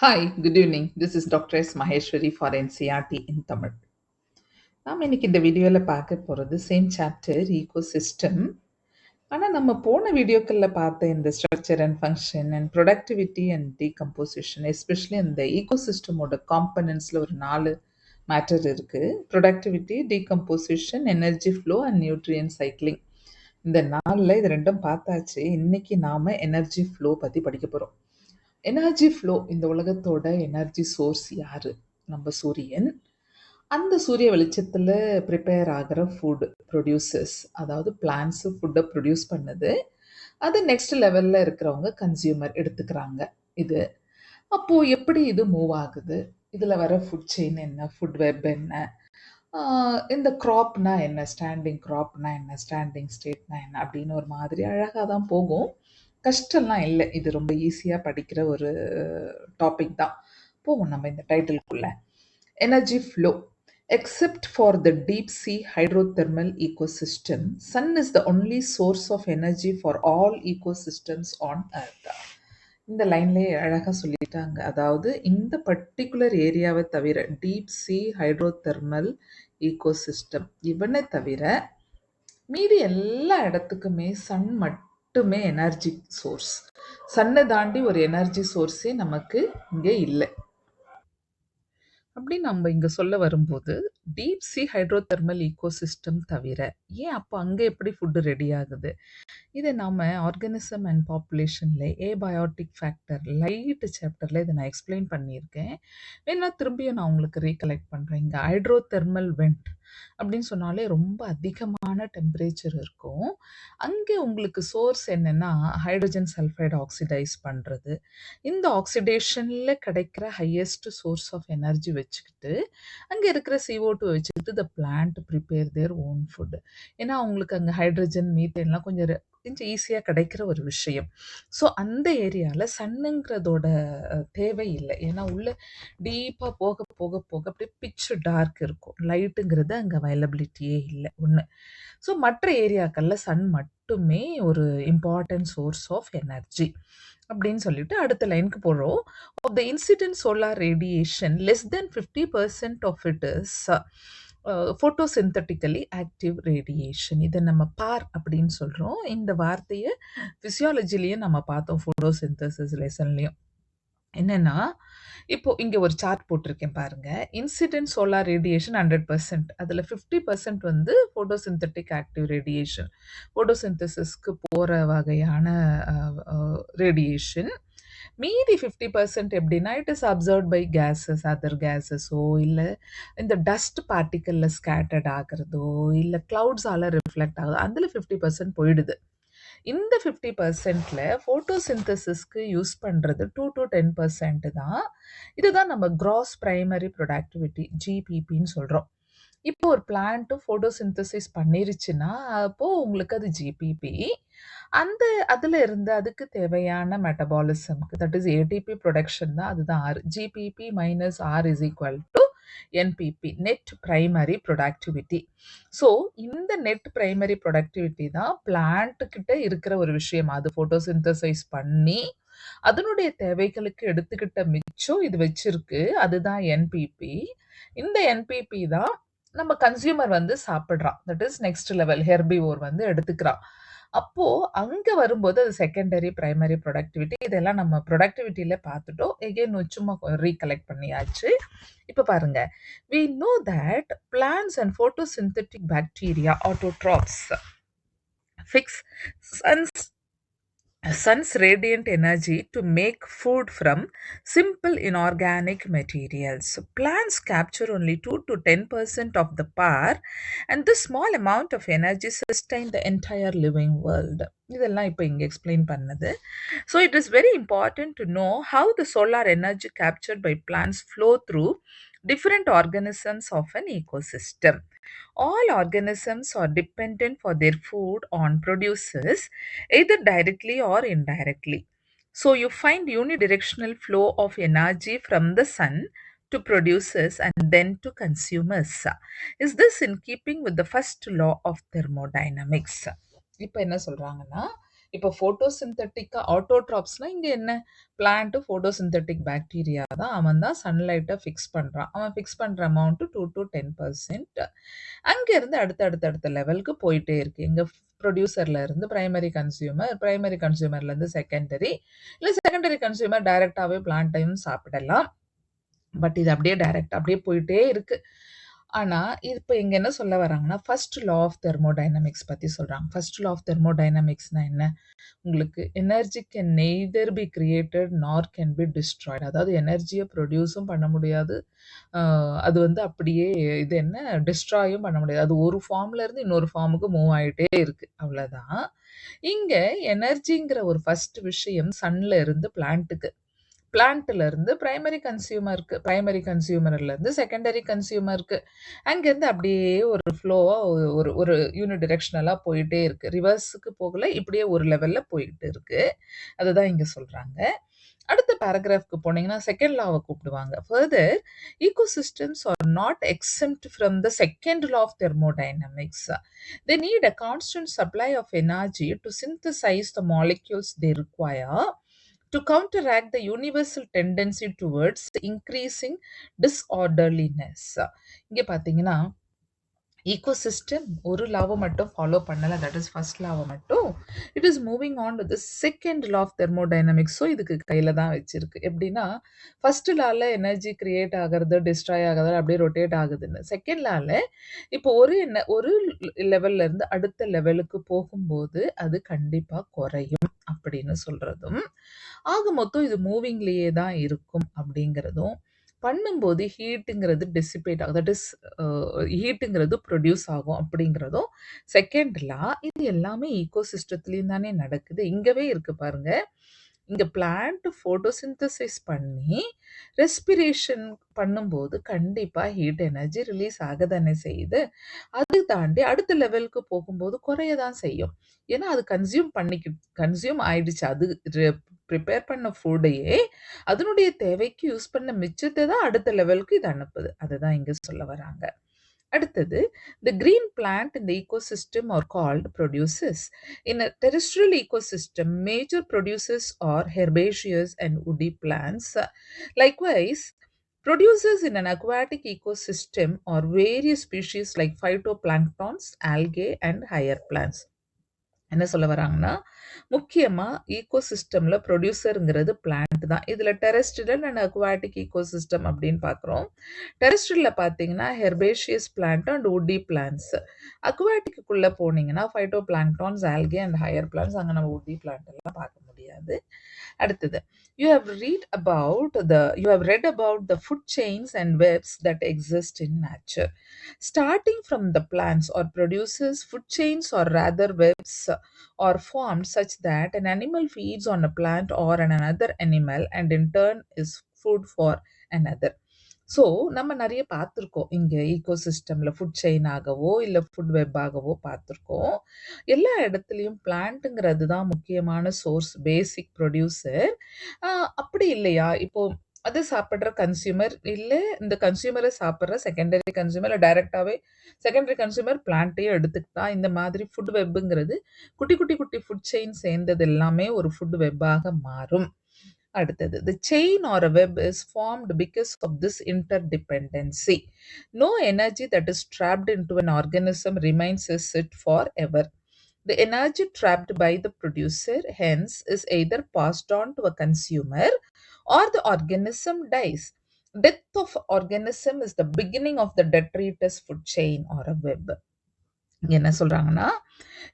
Hi good evening this is doctor S Maheswari for NCERT in Tamil நாம் இன்னைக்கு இந்த வீடியோவில் பார்க்க போகிறது சேம் சாப்டர் ஈகோசிஸ்டம் ஆனால் நம்ம போன வீடியோக்களில் பார்த்த இந்த structure and function and productivity and decomposition especially இந்த ஈகோ சிஸ்டமோட காம்பனன்ஸில் ஒரு நாலு மேட்டர் இருக்குது productivity decomposition energy flow and nutrient cycling இந்த நாளில் இது ரெண்டும் பார்த்தாச்சு. இன்னைக்கு நாம் எனர்ஜி ஃப்ளோ பற்றி படிக்க போகிறோம் எனர்ஜி ஃப்ளோ இந்த உலகத்தோட எனர்ஜி சோர்ஸ் யார்? நம்ம சூரியன். அந்த சூரிய வெளிச்சத்தில் ப்ரிப்பேர் ஆகிற ஃபுட் ப்ரொடியூசர்ஸ் அதாவது பிளான்ஸ் ஃபுட்டை ப்ரொடியூஸ் பண்ணுது. அது நெக்ஸ்ட் லெவலில் இருக்கிறவங்க கன்சியூமர் எடுத்துக்கிறாங்க இது. அப்போது எப்படி இது மூவ் ஆகுது? இதில் வர ஃபுட் செயின் என்ன? ஃபுட் வெப் என்ன? இந்த க்ராப்னா என்ன? ஸ்டாண்டிங் க்ராப்னா என்ன? ஸ்டாண்டிங் ஸ்டேட்னா என்ன? அப்படின்னு ஒரு மாதிரி அழகாக தான் போகும். கஷ்டம்லாம் இல்லை. இது ரொம்ப ஈஸியாக படிக்கிற ஒரு டாபிக் தான். போவோம் நம்ம இந்த டைட்டிலுக்குள்ள energy flow except for the deep sea hydrothermal ecosystem sun is the only source of energy for all ecosystems on earth. இந்த லைன்லேயே அழகாக சொல்லிட்டாங்க. அதாவது இந்த பர்டிகுலர் ஏரியாவை தவிர டீப் சி ஹைட்ரோதெர்மல் ஈகோசிஸ்டம் இவனை தவிர மீதி எல்லா இடத்துக்குமே சன் மட்டும் மட்டுமே எனர்ஜி சோர்ஸ் சன்னை தாண்டி ஒரு எனர்ஜி சோர்ஸே நமக்கு இங்கே இல்லை. அப்படி நம்ம இங்க சொல்ல வரும்போது டீப் சி ஹைட்ரோதெர்மல் ஈகோசிஸ்டம் தவிர ஏன் அப்போ அங்கே எப்படி ஃபுட்டு ரெடி ஆகுது? இதை நாம் ஆர்கனிசம் அண்ட் பாப்புலேஷன்ல ஏபயோட்டிக் ஃபேக்டர் லைட் சாப்டரில் இதை நான் எக்ஸ்பிளைன் பண்ணியிருக்கேன். வேணா திரும்பியும் நான் உங்களுக்கு ரீகலெக்ட் பண்ணுறேன் இங்கே ஹைட்ரோதெர்மல் வெண்ட் அப்படின்னு சொன்னாலே ரொம்ப அதிகமான டெம்பரேச்சர் இருக்கும். அங்கே உங்களுக்கு சோர்ஸ் என்னென்னா ஹைட்ரஜன் சல்ஃபைடு ஆக்சிடைஸ் பண்ணுறது இந்த ஆக்சிடேஷனில் கிடைக்கிற ஹையஸ்ட் சோர்ஸ் ஆஃப் எனர்ஜி வச்சுக்கிட்டு அங்கே இருக்கிற சிஓ போட்டு வச்சுக்கிட்டு the plant prepare their own food ஏன்னா அவங்களுக்கு அங்கே ஹைட்ரஜன் மீத்தேன்லாம் கொஞ்சம் கொஞ்சம் ஈஸியாக கிடைக்கிற ஒரு விஷயம். ஸோ அந்த ஏரியாவில் சன்னுங்கிறதோட தேவை இல்லை ஏன்னா உள்ளே டீப்பாக போக போக போக அப்படியே பிச்சு டார்க் இருக்கும். லைட்டுங்கிறது அங்கே அவைலபிலிட்டியே இல்லை. ஒன்று ஸோ மற்ற ஏரியாக்களில் சன் மட்டுமே ஒரு இம்பார்ட்டன்ட் சோர்ஸ் ஆஃப் எனர்ஜி அப்படின்னு சொல்லிட்டு அடுத்த லைனுக்கு போகிறோம் of the incident solar radiation less than fifty percent of it is photo photosynthetically active radiation இதை நம்ம பார் அப்படின்னு சொல்கிறோம் இந்த வார்த்தையை ஃபிசியாலஜிலையும் நம்ம பார்த்தோம் ஃபோட்டோசிந்தசிஸ் லெசன்லையும் என்னென்னா இப்போ இங்கே ஒரு சார்ட் போட்டிருக்கேன் பாருங்க. Incident solar radiation hundred percent அதில் ஃபிஃப்டி பர்சன்ட் வந்து ஃபோட்டோசிந்தட்டிக் ஆக்டிவ் ரேடியேஷன் ஃபோட்டோசிந்தசிஸ்க்கு போகிற வகையான ரேடியேஷன் மீதி ஃபிஃப்டி பர்சன்ட் எப்படின்னா it is absorb by gases other கேஸஸோ இல்லை இந்த டஸ்ட் பார்ட்டிக்கலில் ஸ்கேட்டர்ட் ஆகிறதோ இல்லை க்ளவுட்ஸால் ரிஃப்ளெக்ட் ஆகுது அதில் ஃபிஃப்டி பர்சன்ட் போயிடுது. இந்த ஃபிஃப்டி பர்சன்ட்டில் ஃபோட்டோ சிந்தசிஸ்க்கு யூஸ் பண்ணுறது டூ டு டென் பர்சன்ட் தான். இதுதான் நம்ம க்ராஸ் ப்ரைமரி ப்ரொடக்டிவிட்டி ஜிபிபின்னு சொல்கிறோம் இப்போ ஒரு பிளான்ட்டு ஃபோட்டோசிந்தசிஸ் பண்ணிருச்சுன்னா அப்போ உங்களுக்கு அது ஜிபிபி அந்த அதில் இருந்து அதுக்கு தேவையான மெட்டபாலிசம்க்கு தட் இஸ் ஏடிபி ப்ரொடக்ஷன் தான் அதுதான் R GPP minus R is equal to NPP net primary productivity so இந்த நெட் பிரைமரி ப்ரொடக்டிவிட்டி தான் பிளான்ட் கிட்ட இருக்கிற ஒரு விஷயம். அது ஃபோட்டோசிந்தசைஸ் பண்ணி அதனுடைய தேவைகளுக்கு எடுத்துக்கிட்ட மிச்சம் இது வச்சிருக்கு. அதுதான் என்பிபி இந்த என்பிபி தான் நம்ம கன்சியூமர் வந்து சாப்பிட்றான். That is next level herbivore வந்து எடுத்துக்கிறான். அப்போது அங்கே வரும்போது அது செகண்டரி ப்ரைமரி ப்ரொடக்டிவிட்டி இதெல்லாம் நம்ம ப்ரொடக்டிவிட்டியில் பார்த்துட்டோம். எகெயின் சும்மா ரீகலெக்ட் பண்ணியாச்சு. இப்போ பாருங்க. We know that plants and photosynthetic bacteria autotrophs fix and sun's radiant energy to make food from simple inorganic materials. Plants capture only 2 to 10% of the power, and this small amount of energy sustain the entire living world. இதெல்லாம் இப்போ இங்கே explain பண்ணது so it is very important to know how the solar energy captured by plants flow through different organisms of an ecosystem. All organisms are dependent for their food on producers either directly or indirectly. So you find unidirectional flow of energy from the sun to producers and then to consumers. Is this in keeping with the first law of thermodynamics? இப்போ என்ன சொல்றாங்கன்னா இப்போ ஃபோட்டோசிந்தெடிக்கா ஆட்டோட்ராப்ஸ்னால் இங்கே என்ன? Plant photosynthetic bacteria தான். அவன் தான் சன்லைட்டை fix பண்ணுறான் அவன் ஃபிக்ஸ் பண்ணுற amount two to ten percent அங்கேருந்து அடுத்த அடுத்த அடுத்த லெவலுக்கு போயிட்டே இருக்கு. எங்கள் ப்ரொடியூசர்ல இருந்து பிரைமரி கன்சியூமர், பிரைமரி கன்சியூமர்லேருந்து செகண்டரி, இல்லை செகண்டரி கன்சியூமர் டைரெக்டாகவே பிளான்ட்டையும் சாப்பிடலாம். பட் இது அப்படியே டைரக்ட்டா அப்படியே போயிட்டே இருக்கு. ஆனால் இப்போ இங்கே என்ன சொல்ல வராங்கன்னா, ஃபர்ஸ்ட் லா ஆஃப் தெர்மோடைனமிக்ஸ் பற்றி சொல்கிறாங்க ஃபர்ஸ்ட் லா ஆஃப் தெர்மோடைனமிக்ஸ்னா என்ன? உங்களுக்கு energy can neither be created nor can be destroyed. அதாவது எனர்ஜியை ப்ரொடியூஸும் பண்ண முடியாது. அது வந்து அப்படியே இது என்ன டிஸ்ட்ராயும் பண்ண முடியாது. அது ஒரு ஃபார்ம்லேருந்து இன்னொரு ஃபார்முக்கு மூவ் ஆகிட்டே இருக்குது அவ்வளோதான் இங்கே எனர்ஜிங்கிற ஒரு ஃபர்ஸ்ட் விஷயம் சன்ல இருந்து பிளான்ட்டுக்கு பிளான்ட்ல இருந்து பிரைமரி கன்சியூமருக்கு. பிரைமரி கன்சியூமர்ல இருந்து செகண்டரி கன்சியூமருக்கு. அங்கேருந்து அப்படியே ஒரு ஃப்ளோவாக ஒரு ஒரு யூனி டிரெக்ஷனலாக போயிட்டே இருக்கு. ரிவர்ஸ்க்கு போகல. இப்படியே ஒரு லெவல்ல போயிட்டு இருக்கு. அதுதான் இங்க சொல்றாங்க. அடுத்த பேராகிராஃப்க்கு போனீங்கன்னா, செகண்ட் லாவை கூப்பிடுவாங்க. Further ecosystems are not exempt from the second law of thermodynamics they need a constant supply of energy to synthesize the molecules they require to counteract the universal tendency towards increasing disorderliness. இங்க பார்த்தீங்கன்னா, ecosystem ஒரு லாவை மட்டும் follow பண்ணலை that is first லாவை மட்டும். It is moving on to the second law of thermodynamics. So இதுக்கு கையில் தான் வச்சிருக்கு. எப்படின்னா, ஃபர்ஸ்ட் லாவில் எனர்ஜி கிரியேட் ஆகிறது டிஸ்ட்ராய் ஆகிறது அப்படியே ரொட்டேட் ஆகுதுன்னு. செகண்ட் லால இப்போ ஒரு என்ன ஒரு லெவல்லேருந்து அடுத்த லெவலுக்கு போகும்போது, அது கண்டிப்பாக குறையும் அப்படின்னு சொல்கிறதும் ஆக மொத்தம் இது மூவிங்லேயே தான் இருக்கும் அப்படிங்கிறதும், பண்ணும்போது ஹீட்டுங்கிறது டிசிபேட் ஆகும். தட் இஸ் ஹீட்டுங்கிறது ப்ரொடியூஸ் ஆகும் அப்படிங்கிறதும் செகண்ட் லா. இது எல்லாமே ஈகோசிஸ்டத்திலயும் தானே நடக்குது. இங்கவே இருக்கு பாருங்க. இங்கே பிளான்ட் ஃபோட்டோசிந்தசைஸ் பண்ணி ரெஸ்பிரேஷன் பண்ணும்போது கண்டிப்பாக ஹீட் எனர்ஜி ரிலீஸ் ஆக தானே செய்யுது. அது தாண்டி அடுத்த லெவலுக்கு போகும்போது குறைய தான் செய்யும். ஏன்னா அது கன்சியூம் பண்ணிக்கி கன்சியூம் ஆயிடுச்சு. அது பிரிப்பேர் பண்ண ஃபுட்டையே அதனுடைய தேவைக்கு யூஸ் பண்ண மிச்சத்த தான் அடுத்த லெவலுக்கு இது அனுப்புது. அதுதான் இங்க சொல்ல வராங்க. அடுத்தது, the green plant in the ecosystem are called producers. In a terrestrial ecosystem, major producers are herbaceous and woody plants. Likewise, producers in an aquatic ecosystem are various species like phytoplanktons, algae and higher plants. என்ன சொல்ல வராங்கன்னா, முக்கியமா ஈகோசிஸ்டம்ல ப்ரொடியூசர்ங்கிறது plant தான். இதுல terrestrial and aquatic ecosystem அப்படின்னு பார்க்குறோம். டெரஸ்ட்ரியலில் பார்த்தீங்கன்னா, herbaceous plant and woody plants அக்வாட்டிக்குள்ளே போனீங்கன்னா, phyto phytoplanktons, algae and higher plants அங்கே நம்ம உட்டி பிளான்ட் எல்லாம் பார்க்க முடியாது. அடுத்தது, you have read about the you have read about the food chains and webs that exist in nature starting from the plants are producers food chains are rather webs are formed such that an animal feeds on a plant or an another animal and in turn is food for another. So நம்ம நிறைய பார்த்துருக்கோம். இங்கே ஈகோசிஸ்டம்ல food chain ஆகவோ, இல்லை food web ஆகவோ பார்த்துருக்கோம். எல்லா இடத்துலயும் பிளான்ட்டுங்கிறது தான் முக்கியமான சோர்ஸ், பேசிக் ப்ரொடியூசர். அப்படி இல்லையா? இப்போ அது சாப்பிட்ற கன்சியூமர் இல்லை இந்த கன்சியூமரை சாப்பிட்ற செகண்டரி கன்சியூமர் டைரெக்டாகவே செகண்டரி கன்சியூமர் பிளான்ட்டையும் எடுத்துக்கிட்டா இந்த மாதிரி ஃபுட் வெப்புங்கிறது குட்டி குட்டி குட்டி ஃபுட் செயின் சேர்ந்தது எல்லாமே ஒரு ஃபுட் வெப்பாக மாறும் அடுத்தது the chain are a web is formed because of this interdependency no energy that is trapped into an organism remains is it forever The energy trapped by the producer hence is either passed on to a consumer or the organism dies. Death of organism is the beginning of the detritus food chain or a web. என்ன சொல்றாங்கன்னா,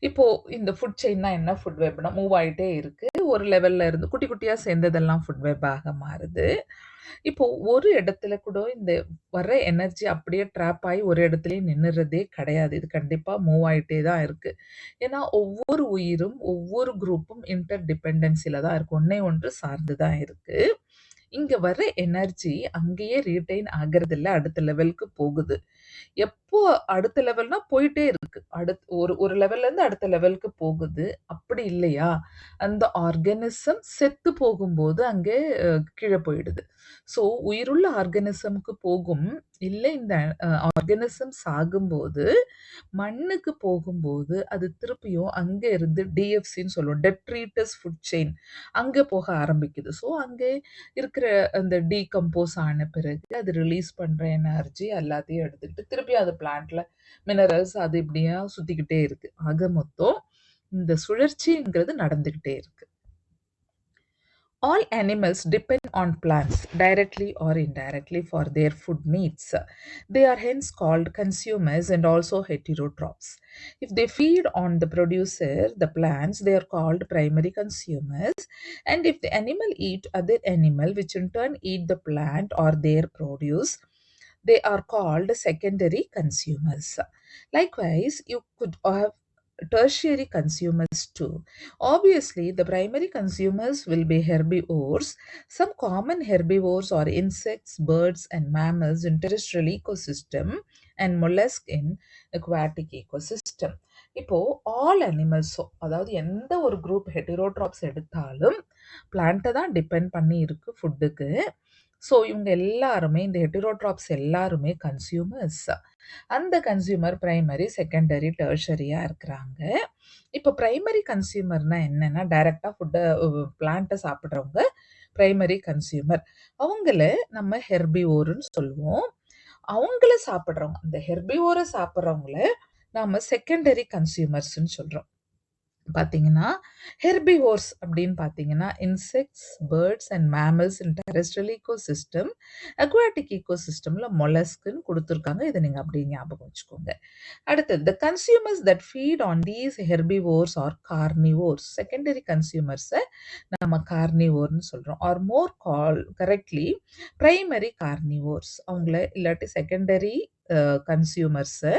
இப்போ இந்த food செயின்னா என்ன? Food வெப்னா move ஆகிட்டே இருக்கு. ஒரு லெவல்ல இருந்து குட்டி, குட்டியா சேர்ந்ததெல்லாம் ஃபுட் வெப்பாக மாறுது. இப்போ ஒரு இடத்துல கூட இந்த வர எனர்ஜி அப்படியே ட்ராப் ஆகி ஒரு இடத்துலயே நின்றுறதே கிடையாது. இது கண்டிப்பா மூவ் ஆகிட்டே தான் இருக்கு. ஏன்னா ஒவ்வொரு உயிரும், ஒவ்வொரு குரூப்பும் இன்டர் டிபெண்டன்சில தான் இருக்கு. ஒன்றே ஒன்று சார்ந்து தான் இருக்கு. இங்க வர எனர்ஜி அங்கேயே ரீட்டெயின் ஆகுறதில்ல. அடுத்த லெவலுக்கு போகுது. எப்போ அடுத்த லெவல்னா போயிட்டே இருக்கு. அடுத் ஒரு ஒரு லெவல்ல இருந்து அடுத்த லெவலுக்கு போகுது. அப்படி இல்லையா? அந்த ஆர்கனிசம் செத்து போகும்போது அங்கே கீழே போயிடுது. ஸோ உயிருள்ள ஆர்கனிசம்க்கு போகும். இல்லை இந்த ஆர்கனிசம் சாகும்போது, மண்ணுக்கு போகும்போது, அது திருப்பியும் அங்கே இருந்து டிஎஃப்சின்னு சொல்லுவோம். டெட்ரீட்டஸ் ஃபுட் செயின் அங்கே போக ஆரம்பிக்குது. ஸோ அங்கே இருக்கிற அந்த டீகம்போஸ் ஆன பிறகு அது ரிலீஸ் பண்ணுற எனர்ஜி எல்லாத்தையும் எடுத்துக்கிட்டு, திருப்பி அது பிளான்ட்ல மினரல்ஸ் அது இப்படியா சுத்திக்கிட்டே இருக்கு. ஆக மொத்தம் இந்த சுழற்சிங்கிறது நடந்துகிட்டே இருக்கு. All animals depend on plants directly or indirectly for their food needs. They are hence called consumers and also heterotrophs. If they feed on the producer, the plants, they are called primary consumers. And if the animal eat other animal, which in turn eat the plant or their produce, they are called secondary consumers. Likewise, you could have tertiary consumers too. Obviously, the primary consumers will be herbivores. Some common herbivores are insects, birds, and mammals in terrestrial ecosystem and mollusk in aquatic ecosystem. இப்போ all அனிமல்ஸும் அதாவது எந்த ஒரு group ஹெட்டிரோட்ராப்ஸ் எடுத்தாலும் பிளான்ட்டை தான் depend பண்ணி இருக்கு ஃபுட்டுக்கு. ஸோ இவங்க எல்லாருமே இந்த ஹெட்டிரோட்ராப்ஸ் எல்லாருமே கன்சியூமர்ஸ். அந்த கன்சியூமர் ப்ரைமரி செகண்டரி, டர்ஷரியாக இருக்கிறாங்க. இப்போ ப்ரைமரி கன்சியூமர்னா என்னென்னா டைரெக்டாக ஃபுட்டை பிளான்ட்டை சாப்பிட்றவங்க ப்ரைமரி கன்சியூமர். அவங்கள நம்ம ஹெர்பிவோர்ன்னு சொல்லுவோம். அவங்கள சாப்பிட்றவங்க அந்த ஹெர்பிவோர சாப்பிட்றவங்கள நாம் செகண்டரி கன்சியூமர்ஸ்ன்னு சொல்கிறோம் பார்த்தீங்கன்னா, ஹெர்பிவோர்ஸ் அப்படின்னு பார்த்தீங்கன்னா, insects, birds and mammals in ecosystem aquatic இகோசிஸ்டம்ல மொலஸ்க்குன்னு கொடுத்துருக்காங்க இதை நீங்க அப்படியே ஞாபகம் வச்சுக்கோங்க. அடுத்தது the consumers that feed on these herbivores are carnivores. Secondary கன்சியூமர்ஸை நம்ம கார்னிவோர்னு சொல்றோம். Or more call correctly primary carnivores. அவங்கள இல்லாட்டி செகண்டரி கன்சியூமர்ஸு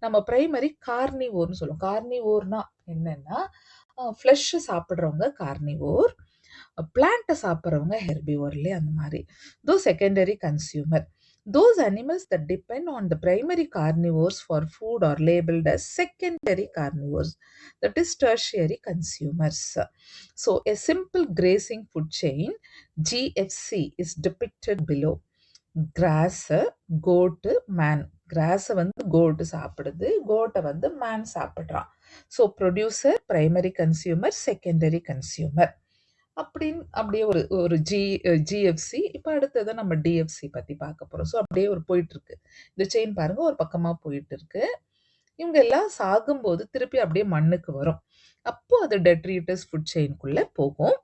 நம்ம ப்ரைமரி கார்னிவோர்னு சொல்லுவோம் கார்னிவோர்னா என்னென்னா ஃப்ளஷ்ஷு சாப்பிட்றவங்க கார்னிவோர் பிளான்ட்டை சாப்பிட்றவங்க ஹெர்பிவோர்லே அந்த மாதிரி தோ secondary consumer those animals the depend on the primary carnivores for food are labelled as secondary carnivores the tertiary consumers so a simple grazing food chain GFC is depicted below grass goat man கிராஸை வந்து goat சாப்பிடுது. கோட்டை வந்து man சாப்பிட்றான் so producer, primary consumer, secondary consumer. அப்படின்னு அப்படியே ஒரு ஒரு G GFC இப்போ அடுத்தது நம்ம டிஎஃப்சி பற்றி பார்க்க போகிறோம் ஸோ அப்படியே ஒரு போயிட்டுருக்கு இந்த செயின் பாருங்கள் ஒரு பக்கமாக போயிட்டு இருக்கு. இவங்க எல்லாம் சாகும்போது திருப்பி அப்படியே மண்ணுக்கு வரும். அப்போ அது டெட்ரிட்டஸ் ஃபுட் செயின்குள்ளே போகும்.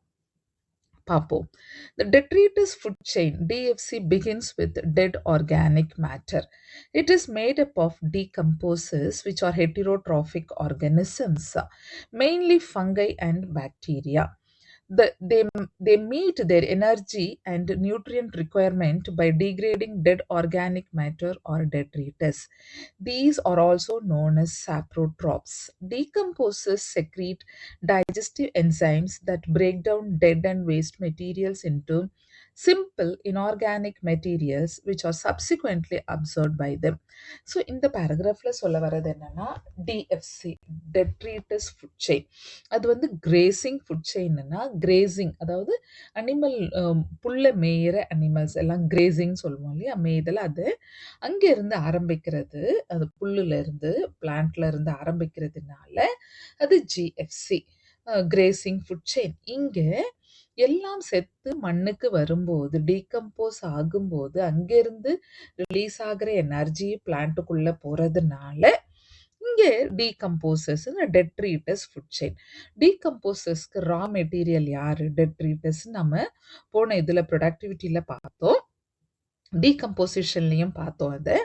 Papo. The detritus food chain DFC begins with dead organic matter. It is made up of decomposers, which are heterotrophic organisms, mainly fungi and bacteria. The, they, they meet their energy and nutrient requirement by degrading dead organic matter or detritus. These are also known as saprotrophs. Decomposers secrete digestive enzymes that break down dead and waste materials into simple inorganic materials which are subsequently absorbed by them. So இந்த பேராகிராஃப்ல சொல்ல வர்றது என்னன்னா DFC detritus food chain அது வந்து grazing food செயின்னா grazing அதாவது animal um, புல்ல மேயிற அனிமல்ஸ் எல்லாம் கிரேசிங் சொல்லுவோம் இல்லையா மேய்தல் அது. அங்க இருந்து ஆரம்பிக்கிறது அது புல்லுலேருந்து இருந்து இருந்து ஆரம்பிக்கிறதுனால அது ஜிஎஃப்சி கிரேசிங் ஃபுட் செயின் இங்கே எல்லாம் செத்து மண்ணுக்கு வரும்போது டீகம்போஸ் ஆகும்போது அங்கிருந்து ரிலீஸ் ஆகிற எனர்ஜி பிளான்ட்டுக்குள்ளே போகிறதுனால இங்கே டீகம்போசர்ஸ் டெட்ரீட்டஸ் ஃபுட் செயின் டீகம்போசஸ்க்கு ரா மெட்டீரியல் யார்? டெட்ரீட்டஸ் நம்ம போன இதில் ப்ரொடக்டிவிட்டியில் பார்த்தோம். டீகம்போசிஷன்லேயும் பார்த்தோம் அதை.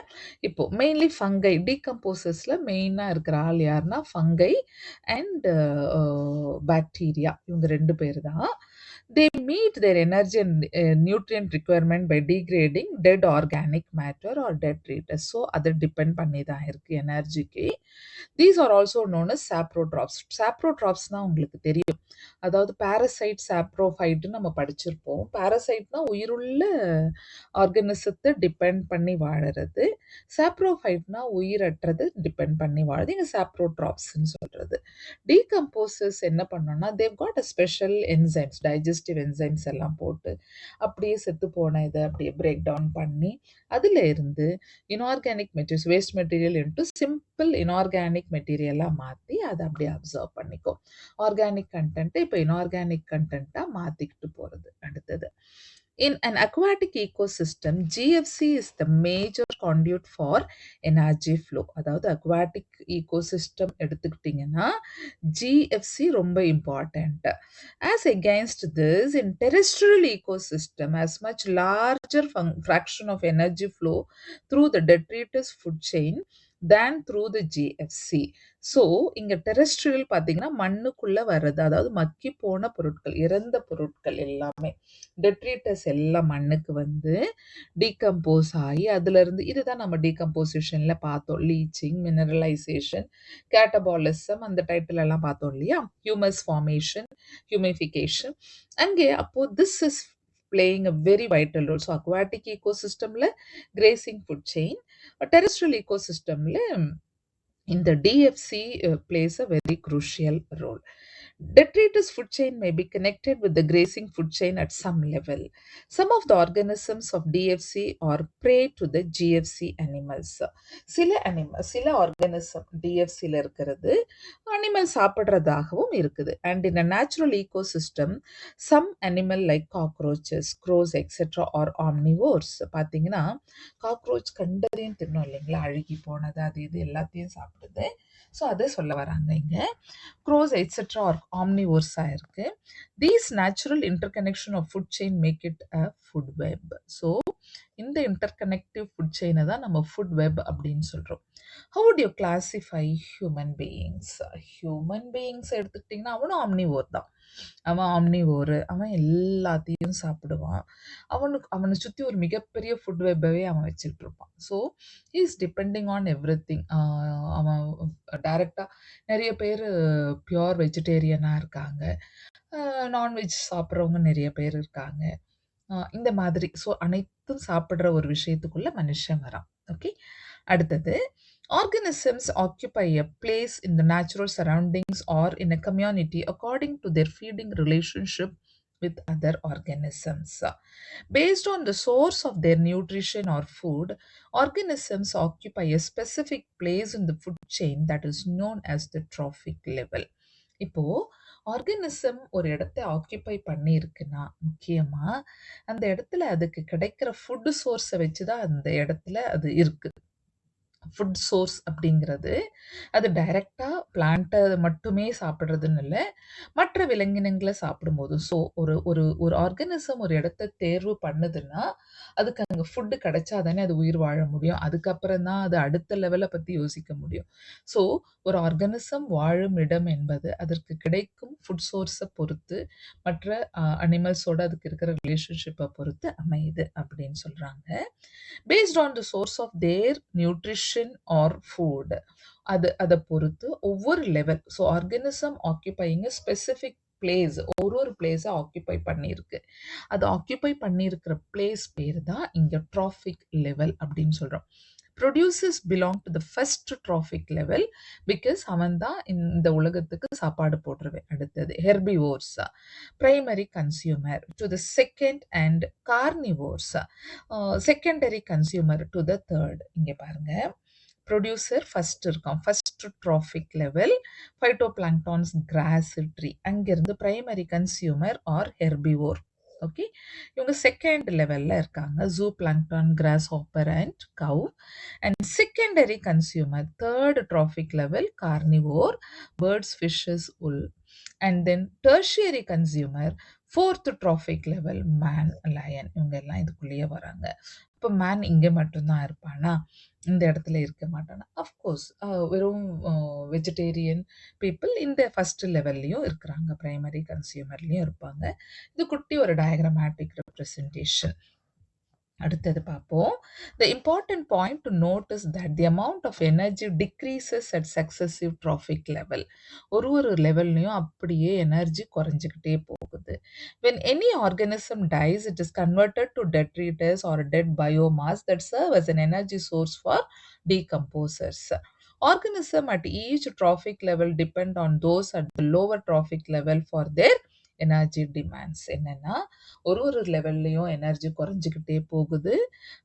இப்போது மெயின்லி ஃபங்கை டீகம்போசஸில் மெயினாக இருக்கிற ஆள் யாருன்னா ஃபங்கை அண்ட் பாக்டீரியா இவங்க ரெண்டு பேர் தான். They meet their energy and uh, nutrient requirement by degrading dead organic matter or dead detritus so அது depend பண்ணி தான் இருக்கு எனர்ஜிக்கு these are also known as saprotrophs சாப்ரோட்ராப்ஸ்னால் உங்களுக்கு தெரியும். அதாவது பாரசைட் சாப்ரோஃபைட்டுன்னு நம்ம படிச்சிருப்போம். பாரசைட்னா உயிருள்ள ஆர்கனிசத்தை டிபெண்ட் பண்ணி வாழறது. சாப்ரோஃபைட்னா உயிரற்றது டிபெண்ட் பண்ணி வாழுது இங்கே சாப்ரோட்ராப்ஸ்ன்னு சொல்கிறது டீகம்போசஸ் என்ன பண்ணோம்னா they've got a special enzymes digestive enzymes எல்லாம் போட்டு அப்படியே செத்து போன இதை அப்படியே பிரேக் டவுன் பண்ணி அதில் இருந்து inorganic materials waste material into simple inorganic மெட்டீரியலாக மாற்றி அதை அப்படியே அப்சர்வ் பண்ணிக்கும் ஆர்கானிக் கண்டென்ட்டை இப்போ இன்ஆர்கானிக் கண்டென்ட்டாக மாற்றிக்கிட்டு போகிறது அடுத்தது In an aquatic ecosystem, GFC is the major conduit for energy flow. அதாவது aquatic ecosystem எடுத்துக்கிட்டிங்கன்னா GFC ரொம்ப important. As against this, in terrestrial ecosystem, as much larger fun- fraction of energy flow through the detritus food chain then through the GFC so இங்கே terrestrial பார்த்தீங்கன்னா மண்ணுக்குள்ளே வர்றது அதாவது மக்கி போன பொருட்கள் இறந்த பொருட்கள் எல்லாமே டெட்ரிட்டஸ் எல்லாம் மண்ணுக்கு வந்து டீகம்போஸ் ஆகி அதுலேருந்து இதுதான் நம்ம டீகம்போசிஷனில் பார்த்தோம். லீச்சிங் மினரலைசேஷன் கேட்டபாலிசம் அந்த டைட்டில் எல்லாம் பார்த்தோம் இல்லையா? ஹியூமஸ் ஃபார்மேஷன் ஹியூமிஃபிகேஷன் அங்கே அப்போது this is playing a very vital role so aquatic ஈகோசிஸ்டம்ல grazing food chain terrestrial ஈகோசிஸ்டம்ல இந்த DFC plays a very crucial role. Detritus food chain may be connected with the grazing food chain at some level. Some of the organisms of DFC are prey to the GFC animals. சில animal சில organism டிஎஃப்சியில் இருக்கிறது. Animal சாப்பிட்றதாகவும் இருக்குது. And in a natural ecosystem some animal like cockroaches crows etcetera are omnivores பார்த்தீங்கன்னா cockroach கண்டதையும் தின்னும் இல்லைங்களா? அழுகி போனது அது இது எல்லாத்தையும் சாப்பிடுது. ஸோ அதை சொல்ல வராங்க இங்கே. க்ரோஸ் எட்ஸெட்ரா ஆர் ஆம்னிவோர்ஸாக இருக்குது these natural interconnection of food chain make it a food web so இந்த இன்டர்கனெக்டிவ் ஃபுட் செயினை தான் நம்ம ஃபுட் வெப் அப்படின்னு சொல்கிறோம் how would you classify human beings human beings எடுத்துக்கிட்டிங்கன்னா அவனும் ஆம்னிவோர் தான். அவன் ஆம்னிவோரு அவன் எல்லாத்தையும் சாப்பிடுவான். அவனுக்கு அவனை சுற்றி ஒரு மிகப்பெரிய ஃபுட் வெப்பவே அவன் வச்சுட்டு இருப்பான் so is depending on everything அவன் டைரெக்டாக நிறைய பேர் பியோர் வெஜிடேரியனாக இருக்காங்க. நான்வெஜ் சாப்பிட்றவங்க நிறைய பேர் இருக்காங்க. இந்த மாதிரி. ஸோ அனைத்தும் சாப்பிட்ற ஒரு விஷயத்துக்குள்ளே மனுஷன் வரான். ஓகே அடுத்தது organisms occupy a place in the natural surroundings or in a community according to their feeding relationship with other organisms. Based on the source of their nutrition or food, organisms occupy a specific place in the food chain that is known as the trophic level. இப்போ organism ஒரு இடத்த ஆக்கியபை பண்ணியிருக்குன்னா முக்கியமாக அந்த இடத்துல அதுக்கு கிடைக்கிற food சோர்ஸை வச்சு தான் அந்த இடத்துல அது இருக்குது ஃபுட் சோர்ஸ் அப்படிங்கிறது. அது டைரக்டா பிளான்ட்டை மட்டுமே சாப்பிட்றதுன்னு இல்லை. மற்ற விலங்கினங்களை சாப்பிடும்போது ஸோ ஒரு ஒரு ஒரு ஆர்கனிசம் ஒரு இடத்த தேர்வு பண்ணுதுன்னா அதுக்கு அங்கே ஃபுட்டு கிடைச்சா தானே அது உயிர் வாழ முடியும். அதுக்கப்புறம் தான் அது அடுத்த லெவலை பற்றி யோசிக்க முடியும். ஸோ ஒரு ஆர்கனிசம் வாழும் இடம் என்பது அதற்கு கிடைக்கும் ஃபுட் சோர்ஸை பொறுத்து மற்ற அனிமல்ஸோட அதுக்கு இருக்கிற ரிலேஷன்ஷிப்பை பொறுத்து அமையுது அப்படின்னு சொல்கிறாங்க based on the source of their nutrition or food அது அதை பொறுத்து ஒவ்வொரு level so organism occupying specific place ஒரு ஒரு பிளேஸை ஆக்கியூபை பண்ணியிருக்கு. அது ஆக்கியூபை பண்ணியிருக்கிற பிளேஸ் பேர் தான் இங்கே ட்ராஃபிக் லெவல் அப்படின்னு சொல்கிறோம் producers belong to the first trophic level because அவன் தான் இந்த உலகத்துக்கு சாப்பாடு போட்டுருவேன். அடுத்தது herbivores primary consumer to the second and carnivores secondary consumer to the third இங்கே பாருங்க. ப்ரொடியூசர் ஃபர்ஸ்ட் இருக்கான். First trophic level phytoplanktons grass tree அங்கிருந்து primary consumer or herbivore okay இவங்க செகண்ட் லெவல்ல இருக்காங்க. Zooplankton grasshopper and cow and secondary consumer third trophic level carnivore birds fishes ul and then tertiary consumer fourth trophic level man, lion இவங்க எல்லாம் இதுக்குள்ளேயே வராங்க. இப்போ man இங்கே மட்டும்தான் இருப்பானா? இந்த இடத்துல இருக்க மாட்டானா? அஃப்கோர்ஸ் வெறும் வெஜிடேரியன் பீப்பிள் இந்த ஃபர்ஸ்ட் லெவல்லையும் இருக்கிறாங்க. ப்ரைமரி கன்சியூமர்லேயும் இருப்பாங்க. இது குட்டி ஒரு டயக்ராமேட்டிக் ரெப்ரசன்டேஷன். அடுத்தது பார்ப்போம் the important point to notice that the amount of energy decreases at successive trophic level ஒரு ஒரு லெவல்லையும் அப்படியே எனர்ஜி குறைஞ்சிக்கிட்டே போகுது when any organism dies it is converted to detritus or dead biomass that serve as an energy source for decomposers organism at each trophic level depend on those at the lower trophic level for their energy demands என்னென்னா ஒரு ஒரு லெவல்லையும் energy குறைஞ்சிக்கிட்டே போகுது.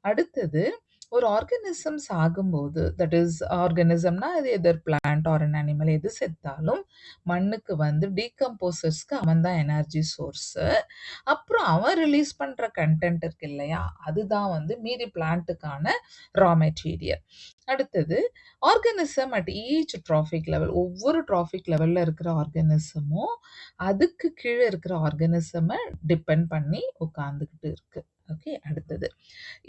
அடுத்தது ஒரு organisms ஆகும்போது that is ஆர்கனிசம்னா அது either plant or an animal எது செத்தாலும் மண்ணுக்கு வந்து டீகம்போசர்ஸ்க்கு அவன் தான் எனர்ஜி சோர்ஸு அப்புறம் அவன் ரிலீஸ் பண்ணுற கண்டென்ட் இருக்கு இல்லையா? அதுதான் வந்து மீதி பிளான்ட்டுக்கான ரா மெட்டீரியல் அடுத்தது organism at each trophic level ஒவ்வொரு ட்ராஃபிக் லெவலில் இருக்கிற ஆர்கனிசமும் அதுக்கு கீழே இருக்கிற ஆர்கனிசமை டிபெண்ட் பண்ணி உட்காந்துக்கிட்டு இருக்குது ஓகே அடுத்தது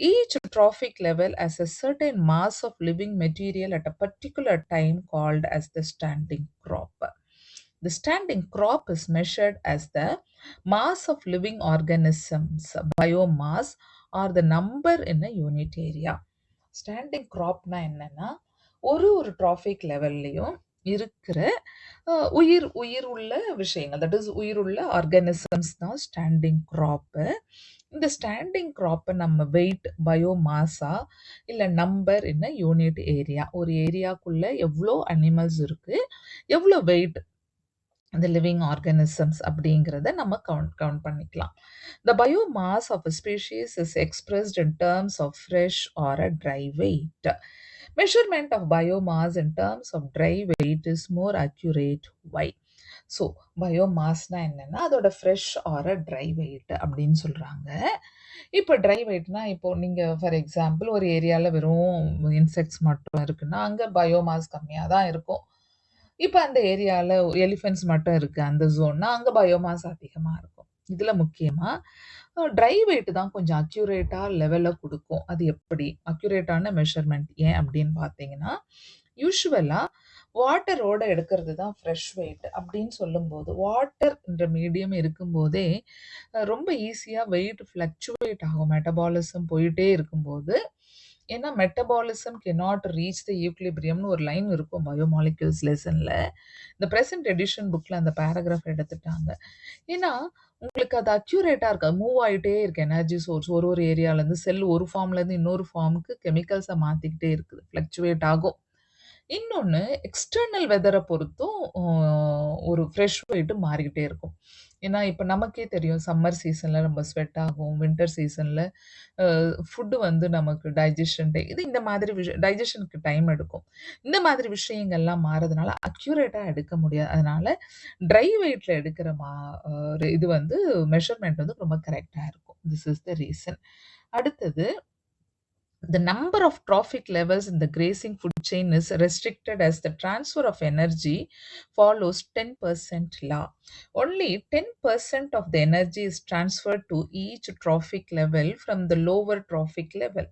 each trophic level has a certain mass of living material at a particular time called as the standing crop The standing crop is measured as the mass of living organisms, biomass, or the number in a unit area. Standing க்ராப்னா என்னன்னா ஒரு ஒரு traffic லெவல்லையும் இருக்கிற உயிர் உயிர் உள்ள விஷயங்கள் that is உள்ள ஆர்கானிசம்ஸ் தான் ஸ்டாண்டிங் க்ராப்பு இந்த ஸ்டாண்டிங் க்ராப்பை நம்ம வெயிட் பயோமாஸா இல்லை நம்பர் என்ன யூனிட் ஏரியா ஒரு ஏரியாக்குள்ளே எவ்வளோ அனிமல்ஸ் இருக்குது எவ்வளோ வெயிட் இந்த லிவிங் ஆர்கானிசம்ஸ் அப்படிங்கிறத நம்ம கவுண்ட் கவுண்ட் பண்ணிக்கலாம். The biomass of a species is expressed in terms of fresh or a dry weight measurement of biomass in terms of dry weight is more accurate why so பயோமாஸ்னால் என்னென்னா அதோட fresh or a dry weight அப்படின்னு சொல்கிறாங்க இப்போ try வெயிட்னா இப்போ நீங்கள் for example ஒரு ஏரியாவில் வெறும் இன்செக்ட்ஸ் மட்டும் இருக்குன்னா அங்கே பயோமாஸ் கம்மியாக தான் இருக்கும். இப்போ அந்த ஏரியாவில் எலிஃபென்ட்ஸ் மட்டும் இருக்குது அந்த ஜோன்னா அங்கே பயோமாஸ் அதிகமாக இருக்கும். இதில் முக்கியமாக ட்ரை வெயிட் தான் கொஞ்சம் அக்யூரேட்டாக லெவலில் கொடுக்கும். அது எப்படி? அக்யூரேட்டான மெஷர்மெண்ட் ஏன் அப்படின்னு பார்த்தீங்கன்னா யூஷுவலாக வாட்டரோட எடுக்கிறது தான் ஃப்ரெஷ் வெயிட் அப்படின்னு சொல்லும்போது வாட்டர்ன்ற மீடியம் இருக்கும்போதே ரொம்ப ஈஸியாக வெயிட் ஃப்ளக்சுவேட் ஆகும். மெட்டபாலிசம் போயிட்டே இருக்கும்போது ஏன்னா மெட்டபாலிசம் cannot ரீச் த யூக்லிபிரியம்னு ஒரு லைன் இருக்கும் பயோமாலிக்யூல்ஸ் லெசனில் இந்த ப்ரெசன்ட் எடிஷன் புக்கில் அந்த பேராகிராஃப் எடுத்துட்டாங்க. ஏன்னா உங்களுக்கு அது அக்யூரேட்டாக இருக்கா மூவ் ஆகிட்டே இருக்கு. எனர்ஜி சோர்ஸ் ஒரு ஒரு ஏரியாவிலேருந்து செல் ஒரு ஃபார்ம்லேருந்து இன்னொரு ஃபார்முக்கு கெமிக்கல்ஸை மாற்றிக்கிட்டே இருக்குது. ஃப்ளக்சுவேட் ஆகும். இன்னொன்னு எக்ஸ்டர்னல் வெதரை பொறுத்தும் ஒரு ஃப்ரெஷ் வெயிட்டு மாறிக்கிட்டே இருக்கும். ஏன்னா இப்போ நமக்கே தெரியும் சம்மர் சீசன்ல நம்ம ஸ்வெட் ஆகும் வின்டர் சீசன்ல ஃபுட்டு வந்து நமக்கு டைஜஷன் இது இந்த மாதிரி விஷயம் டைஜஷனுக்கு டைம் எடுக்கும். இந்த மாதிரி விஷயங்கள்லாம் மாறதுனால அக்யூரேட்டா எடுக்க முடியாது. அதனால ட்ரை வெயிட்ல எடுக்கிற மா ஒரு இது வந்து மெஷர்மெண்ட் வந்து ரொம்ப கரெக்டாக இருக்கும். திஸ் இஸ் த ரீசன் அடுத்தது the number of trophic levels in the grazing food chain is restricted as the transfer of energy follows 10% law. Only 10% of the energy is transferred to each trophic level from the lower trophic level.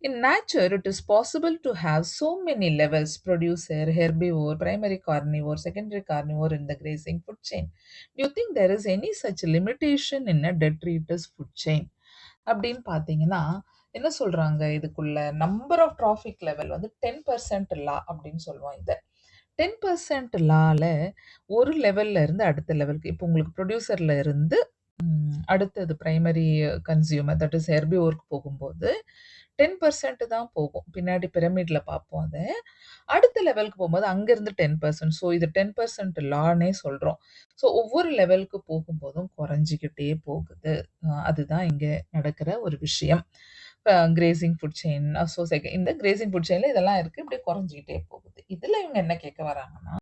In nature, it is possible to have so many levels producer, herbivore, primary carnivore, secondary carnivore in the grazing food chain. Do you think there is any such limitation in a detritus food chain? அப்படின்னு பார்த்தீங்கன்னா என்ன சொல்றாங்க இதுக்குள்ள? Number of trophic level வந்து ten percent law அப்படின்னு சொல்லுவோம் இதை. Ten percent லால ஒரு லெவல்ல இருந்து அடுத்த லெவலுக்கு இப்போ உங்களுக்கு ப்ரொடியூசர்ல இருந்து அடுத்தது பிரைமரி கன்சியூமர் தட் இஸ் ஹெர்பிஓருக்கு போகும்போது டென் பர்சன்ட் தான் போகும். பின்னாடி பிரமிட்ல பார்ப்போம் அதை. அடுத்த லெவலுக்கு போகும்போது அங்கிருந்து டென் பர்சன்ட் ஸோ இது டென் பர்சன்ட் லானே சொல்றோம். ஸோ ஒவ்வொரு லெவலுக்கு போகும்போதும் குறைஞ்சிக்கிட்டே போகுது. அதுதான் இங்கே நடக்கிற ஒரு விஷயம். Grazing food chain so second இந்த கிரேசிங் ஃபுட் செயின்ல இதெல்லாம் இருக்கு. இப்படி குறைஞ்சிக்கிட்டே போகுது. இதுல இவங்க என்ன கேட்க வராங்கன்னா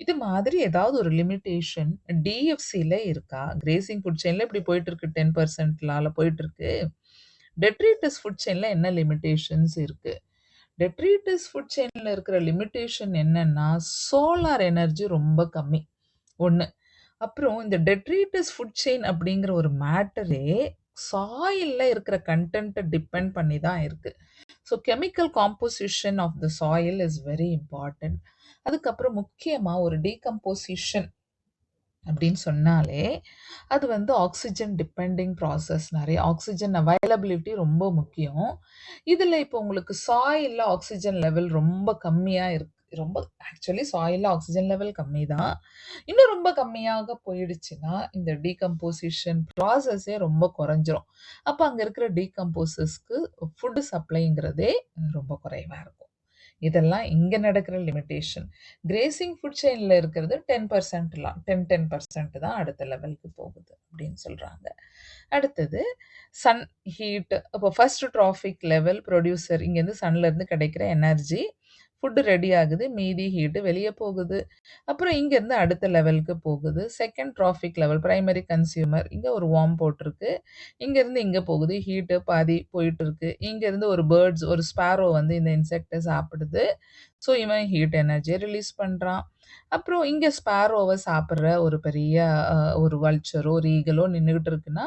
இது மாதிரி ஏதாவது ஒரு லிமிட்டேஷன் டிஎஃப்சியில் இருக்கா? கிரேசிங் ஃபுட் செயின்ல இப்படி போயிட்டு இருக்கு டென் பர்சன்ட்லால போயிட்டு இருக்கு டெட்ரிட்டஸ் ஃபுட் செயின்ல என்ன லிமிட்டேஷன்ஸ் இருக்கு? டெட்ரிட்டஸ் ஃபுட் செயின்ல இருக்கிற லிமிட்டேஷன் என்னன்னா சோலார் எனர்ஜி ரொம்ப கம்மி. ஒன்று அப்புறம் இந்த டெட்ரிட்டஸ் ஃபுட் செயின் அப்படிங்கிற ஒரு மேட்டரே சாயில்ல இருக்கிற கண்டென்ட்டை டிபெண்ட் பண்ணி தான் இருக்குது so chemical composition of the soil is very important அதுக்கப்புறம் முக்கியமாக ஒரு டீகம்போசிஷன் அப்படின்னு சொன்னாலே, அது வந்து ஆக்ஸிஜன் டிபெண்டிங் ப்ராசஸ். நிறைய ஆக்சிஜன் அவைலபிலிட்டி ரொம்ப முக்கியம். இதில் இப்போ உங்களுக்கு சாயிலில் ஆக்சிஜன் லெவல் ரொம்ப கம்மியாக இருக்கு. ரொம்ப ஆக்சுவலி சாயில்ல ஆக்ஸிஜன் லெவல் கம்மி தான். இன்னும் ரொம்ப கம்மியாக போயிடுச்சுன்னா, இந்த டீகம்போசிஷன் ப்ராசஸே ரொம்ப குறைஞ்சிரும். அப்போ அங்கே இருக்கிற டீகம்போசஸ்க்கு ஃபுட்டு சப்ளைங்கிறதே ரொம்ப குறைவாக இருக்கும். இதெல்லாம் இங்கே நடக்கிற லிமிட்டேஷன். கிரேசிங் ஃபுட் செயினில் இருக்கிறது டென் பர்சன்ட்லாம் டென் டென் பர்சன்ட் தான் அடுத்த லெவலுக்கு போகுது அப்படின்னு சொல்கிறாங்க அடுத்தது சன் ஹீட் அப்போ ஃபர்ஸ்ட் ட்ராஃபிக் லெவல் ப்ரொடியூசர் இங்கேருந்து சன்லேருந்து கிடைக்கிற எனர்ஜி ஃபுட்டு ரெடி ஆகுது. மீதி ஹீட்டு வெளியே போகுது. அப்புறம் இங்கேருந்து அடுத்த லெவலுக்கு போகுது. Second trophic level primary consumer இங்கே ஒரு வார்ம் போட்டிருக்கு. இங்கேருந்து இங்கே போகுது. ஹீட்டு பாதி போயிட்டுருக்கு இங்கேருந்து ஒரு பேர்ட்ஸ் ஒரு ஸ்பேரோ வந்து இந்த இன்செக்டை சாப்பிடுது. ஸோ இவன் ஹீட் எனர்ஜி ரிலீஸ் பண்ணுறான் அப்புறம் இங்கே ஸ்பேரோவை சாப்பிட்ற ஒரு பெரிய ஒரு வல்ச்சரோ, ஒரு ஈகலோ நின்றுக்கிட்டு இருக்குன்னா,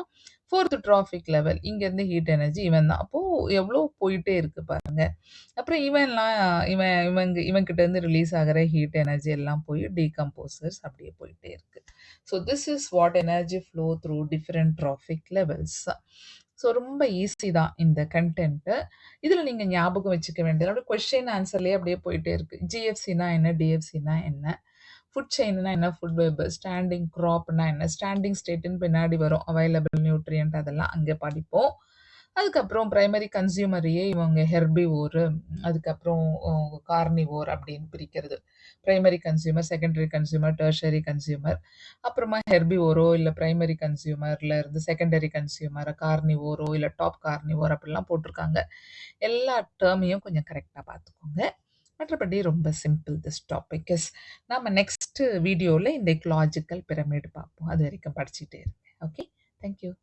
ஃபோர்த்து ட்ராஃபிக் லெவல் இங்கேருந்து ஹீட் எனர்ஜி இவன் தான். அப்போது எவ்வளோ போயிட்டே இருக்கு பாருங்க. அப்புறம் இவன்லாம் இவன் இவங்க இவன் இருந்து ரிலீஸ் ஆகிற ஹீட் எனர்ஜி எல்லாம் போய் டீகம்போசர்ஸ் அப்படியே போயிட்டே இருக்கு. So this is what energy flow through different trophic levels. So ரொம்ப ஈஸி தான் இந்த கண்டென்ட்டு இதில் நீங்கள் ஞாபகம் வச்சுக்க வேண்டியது அப்படியே கொஸ்டின் ஆன்சர்லேயே அப்படியே போயிட்டே இருக்குது ஜிஎஃப்சினா என்ன? டிஎஃப்சினா என்ன? ஃபுட் செயின்னா என்ன? Food web. ஸ்டாண்டிங் க்ராப்னா என்ன? ஸ்டாண்டிங் ஸ்டேட்டுன்னு பின்னாடி வரும். அவைலபிள் நியூட்ரியன்ட் அதெல்லாம் அங்கே படிப்போம். அதுக்கப்புறம் பிரைமரி கன்சியூமரையே இவங்க ஹெர்பி ஓர் அதுக்கப்புறம் கார்னி கார்னிவோர் அப்படின்னு பிரிக்கிறது. Primary consumer, secondary consumer, tertiary consumer. அப்புறமா ஹெர்பி ஓரோ இல்லை பிரைமரி கன்சியூமரில் இருந்து செகண்டரி கன்சியூமர், நிவரோ இல்லை டாப் கார்னிவோர் அப்படிலாம் போட்டிருக்காங்க. எல்லா டேர்மையும் கொஞ்சம் கரெக்டாக பார்த்துக்கோங்க. மற்றபடி ரொம்ப சிம்பிள் திஸ் டாபிக் இஸ். நாம நெக்ஸ்ட் வீடியோல இந்த எக்கலாஜிக்கல் பிரமிடு பார்ப்போம். அது வரைக்கும் படிச்சுட்டே இருங்க. ஓகே. Thank you.